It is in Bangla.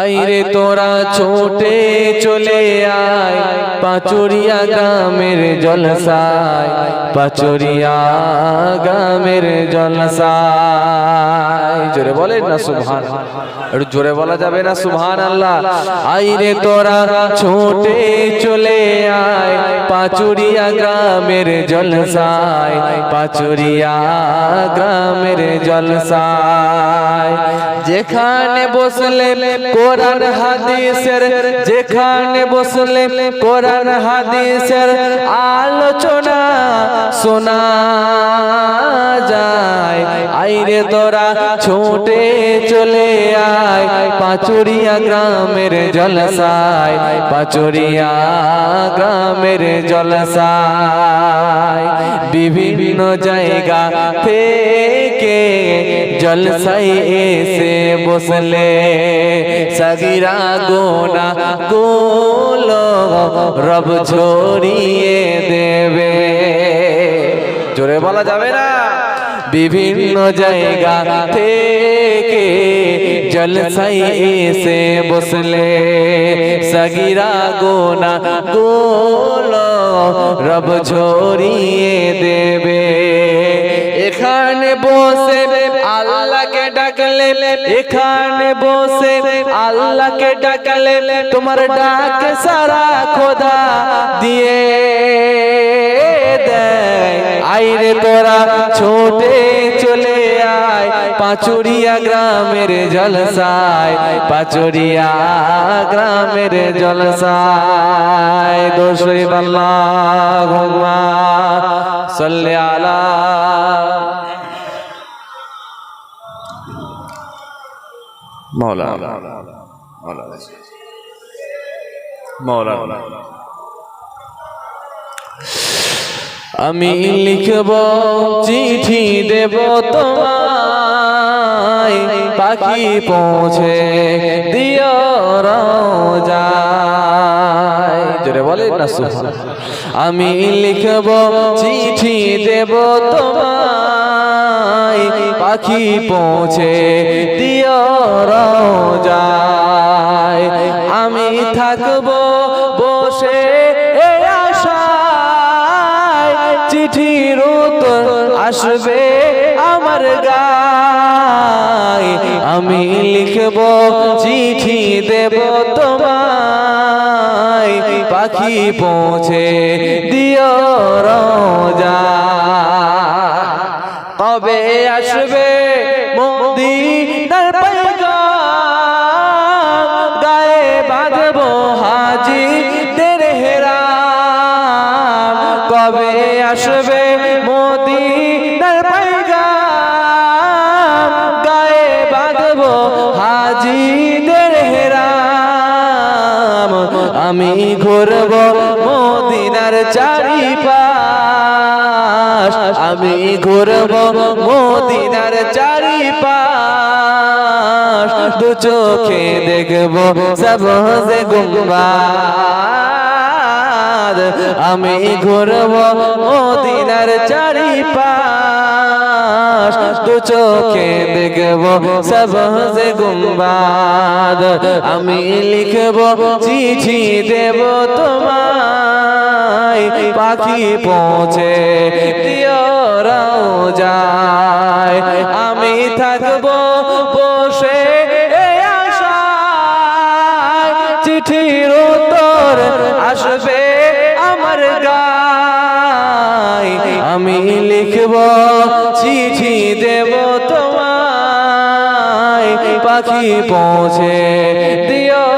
আইরে তোরা ছোটে চলে আয়, পাচুরিয়া গ্রামের জলসায়, পাচুরিয়া গ্রামের জলসায়। জোরে বলেন না সুবহান একটু জোরে বলা যাবে না? সুবহান আল্লাহ আইরে তোরা ছোটে চলে আয়, পাচুরিয়া গ্রামের জলসায়, পাচুরিয়া গ্রামের জলসায়। যেখানে বসলে কোরআন, হাদিসের, যেখানে বসলে কোরআন, হাদিসের আলোচনা শোনা যায়। আইরে তোরা ছোটে চলে আয় পাচুরিয়া গ্রামের জলসায়, পাচুরিয়া গ্রামের জলসায়। বিভিন্ন জায়গা থেকে জলসাই এসে বসলে সগিরা গোনা গোলো রব ছড়িয়ে দেবে। জোরে বলা যাবে না? বিভিন্ন জায়গা থেকে জলসাই এসে বসলে সগিরা গোনা গোলো রব ছড়িয়ে দেবে এখানে বসে আল্লাহকে ডাকলে এখানে বসে আল্লাহকে ডাকলে তোমার ডাক সারা খোদা দিয়ে দেয় আইরে তোরা ছোটে চলে আয় পাচুরিয়া গ্রামের জলসায় পাচুরিয়া গ্রামের জলসায়। সাল্লি আলা মৌলা মৌলা আমি লিখব চিঠি দেব তোমায় পাখি পৌঁছে, দিও বলে আমি লিখব, চিঠি দেব তোমায়। পাখি পৌঁছে, দিও যায় আমি থাকব বসে এ আশায়। চিঠির উত্তর আসবে আমি লিখব চিঠি দেব তোমায়। পাখি পৌঁছে দিও রোজা। কবে আসবে পয়গাম? গায়ে কবে আসবে মদিনার হাজি দের হেরাম। আমি ঘুরব মদিনার চারিপাশ। আমি ঘুরব মদিনার চারিপাশ। দু চোখে দেখব সবজে গুম্বাদ আমি ঘুরব মদিনার চারিপাশ। দু চোখে দেখব সবজে গুম্বাদ আমি লিখব চিঠি দেব তোমায়। পাখি পৌঁছে দিও যায় আমি থাকব বসে চিঠির উত্তর আসবে আমার গায়। আমি লিখব পাখি পৌঁছে দিও